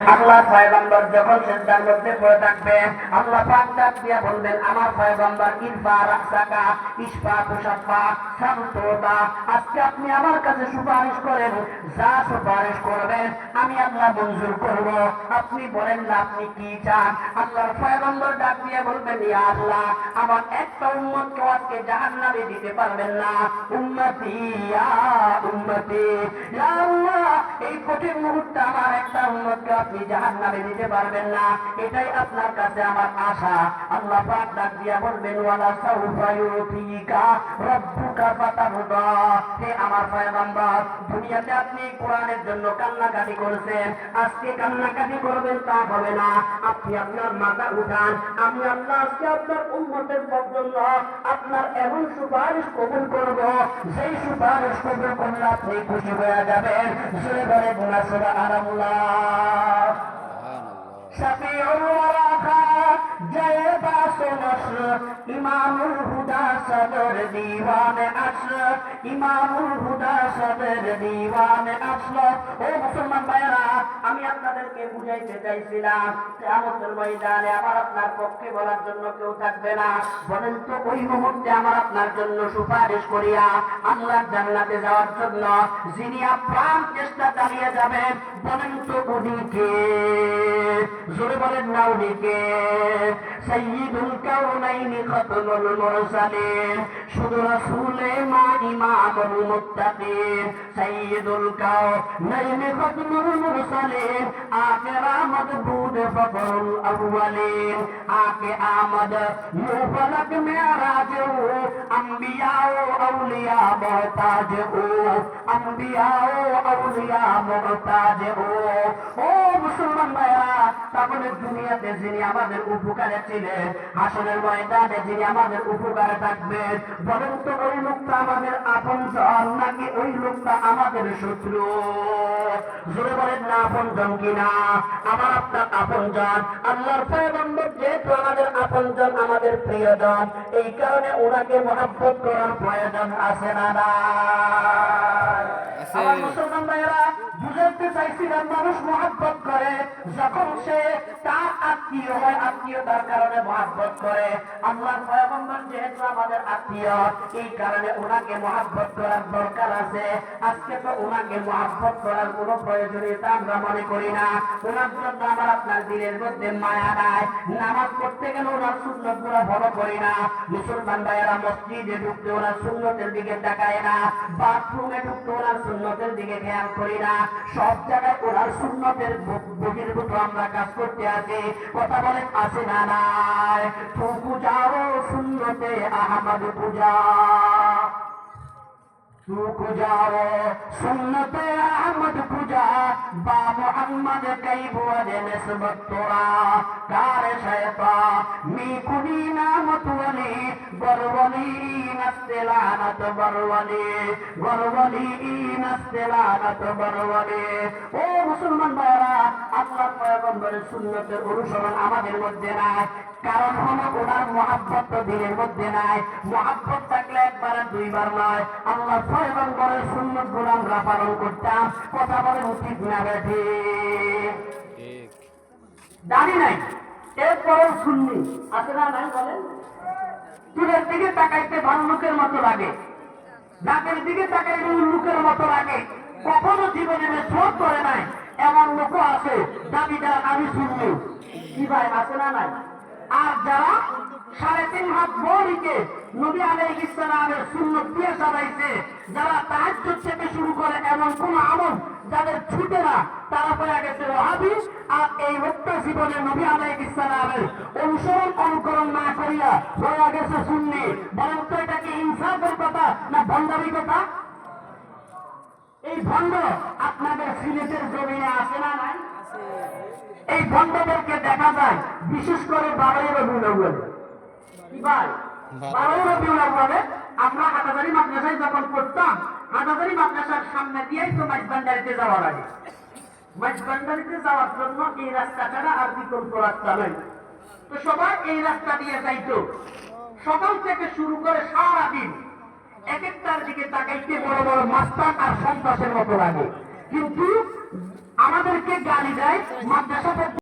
আল্লাহ পয়গম্বর যখন সেজদার মধ্যে পড়ে থাকবে, আল্লাহ পাক দিয়ে বলবেন, আমার পয়গম্বর ইরফা রাসাকা ইসফা তুষাফা সাবতোতা, আজকে আপনি আমার কাছে সুপারিশ করেন, যা সুপারিশ করবেন আমি আল্লাহ মঞ্জুর করব। আপনি বলেন না, আপনি কি চান? আল্লাহর পয়গম্বর ডাক দিয়ে বলবেন, ইয়া আল্লাহ, আমার একটা উম্মতকে আজকে জাহান্নামে দিতে পারবেন না। উম্মতি, ইয়া উম্মতি, ইয়া আল্লাহ, এই কঠিন মুহূর্তে আমার একটা উম্মতকে আপনি জাহান্নামে দিতে পারবেন না। এটাই আপনার কাছে আমার আশা। আল্লাহ পাক দিয়া বলবেন, ওয়ালা সাউফা ইউতিকা রাব্বুকা ফাতারদা হে আমার পয়গম্বর, দুনিয়াতে আপনি কোরআনের জন্য কান্নাকাটি করেছেন। আজকে কান্নাকাটি করবেন তা হবে না। আপনি আপনার মাথা উঠান। আমি আল্লাহ আজকে আপনার উন্মতের জন্য আপনার এমন সুপারিশ কবুল করব সেই সুপারিশ কবুল করলে আপনি খুশি হয়ে যাবেন। জোরে বলে গুণা সুরা আরামুল্লাহ শফিউল ওয়ারা জয় বাসো নসর ইমামুল হুদা সদর দিওয়ানে আসর, ইমামুল হুদা সদর দিওয়ানে আসলো ও মুসলমান ভাইরা আমি আপনাদেরকে বুঝাইতে চাইছিলাম, কিয়ামতের ময়দানে আমার আপনার পক্ষে বলার জন্য কেউ থাকবে না। বলেন তো, ওই মুহূর্তে আমার আপনার জন্য সুপারিশ করিয়া আল্লাহর জান্নাতে যাওয়ার জন্য যিনি আপ্রাণ চেষ্টা চালিয়ে যাবেন, বলেন তো উনিকে জোরে বলেন না উনিকে সৈয়দুল কাউনাইনি খতমুল মুরসালিন শুধু রাসূলে মা ইমামুল মুত্তাকিন। সৈয়দুল কাউনাইনি খতমুল আকে রামদ দুধ ফকরুল আউয়ালিন আকে আমদ ইউফলক মেরা যে ও আম্বিয়া ও আউলিয়া ও আম্বিয়া ও আউলিয়া ও ও মুসলমান ভাইরা তখন দুনিয়াতে যিনি আমাদের উপকারে ছিলেন আসলের ময়দানে যিনি আমাদের উপকারে থাকবেন বলেন তো ওই লোকটা আমাদের আপন জন নাকি ওই লোকটা আমাদের শত্রু জোরে বলেন না আপন জন কিনা? আমার আপনার আপন জন আল্লাহর পয়গম্বর যেহেতু আমাদের আপন জন আমাদের প্রিয়জন এই কারণে ওনাকে মহাব্বত করার প্রয়োজন আছে না না আমার মুসলমান ভাইয়েরা বুঝাতে চাইছিলাম মানুষ মহাব্বত করে যখন সে তার আত্মীয় হয় আত্মীয়তার কারণে মহাব্বত করে। আল্লাহর পয়গম্বর যেহেতু আমাদের আত্মীয়, এই কারণে ওনাকে মহাব্বত করার দরকার আছে। আজকে তো ওনাকে মহাব্বত করার কোনো প্রয়োজনীয়তা আমরা মনে করি না। ওনার জন্য আমার আপনার দিলের মধ্যে মায়া নাই। নামাজ পড়তে গেলে ওনার সুন্নতগুলো ফলো করি না। মুসলমান ভাইয়েরা মসজিদে ঢুকতে ওনার সুন্নতের দিকে তাকায় না। বাথরুমে ঢুকতে ওনার সুন্নতের দিকে খেয়াল করি না। সব জায়গায় ওনার সুন্নতের বহির্ভূত আমরা কাজ করতে আছি কথা বলেন আসে না নাই ফুকুজাও সুন্নতে আহমদ পূজা ফুকুজাও সুন্নতে আহমদ পূজা বা মোহাম্মদ কাইবুয়ারে নিসবত তোরা কার শয়তা মিকুনি না মাতুয়ালি বরবলি নাচতে লানত বরবলি বরবলি নাচতে লানত বরবলি। ও মুসলমান ভাইরা আল্লাহ পয়গম্বরের সুন্নতের অনুসরণ আমাদের মধ্যে নাই কারণ হলো ওনার মহাব্বত তো দিনের মধ্যে নাই। মহাব্বত থাকলে একবার দুইবার নয়। আল্লাহ পয়গম্বরের সুন্নতগুলো আমরা পালন করতাম। কথা বলে উচিত না ব্যাঠি দাঁড়ি নাই। এরপরও শুননি। আছে না নাই বলেন? চুলের দিকে তাকাইতে ভাল্লুকের মতো লাগে। নাকের দিকে তাকাইলে উল্লুকের মতো লাগে। কখনো জীবনে শোধ করে নাই, এমন লোক আছে, দাবিদার আমি শুনলি কি ভাই, আছে না নাই? আর যারা তিন হাত বড়িকে নবী আলাই ইসলামের শূন্য দিয়ে চালাইছে। যারা তাহাজ থেকে শুরু করে এমন কোন আমল যাদের ছুটে না তারা হয়ে গেছে ওহাবি আর এই হত্যা জীবনে নবী আলাই ইসলামের অনুসরণ অনুকরণ না করিয়া হয়ে গেছে শুননি বরং তো এটা কি ইনসাফের কথা না ভণ্ডারি কথা? এই ভণ্ড আপনাদের সিলেটের জমিনে আছে না নাই? এই ভণ্ডদেরকে দেখা যায় বিশেষ করে বারোই রবিউল আমরা হাটাদারি মাদ্রাসায় যখন পড়তাম হাটাদারি মাদ্রাসার সামনে দিয়েই তো মাইজবান্ডারিতে যাওয়া লাগে মাইজবান্ডারিতে যাওয়ার জন্য এই রাস্তা ছাড়া আর বিকল্প রাস্তা নেই। তো সবাই এই রাস্তা দিয়ে যাইতো। সকাল থেকে শুরু করে সারা দিন এক একটার দিকে তাকাইতে বড় বড় মাস্তান আর সন্ত্রাসের মতো লাগে। কিন্তু আমাদেরকে গালি দেয় মাদ্রাসা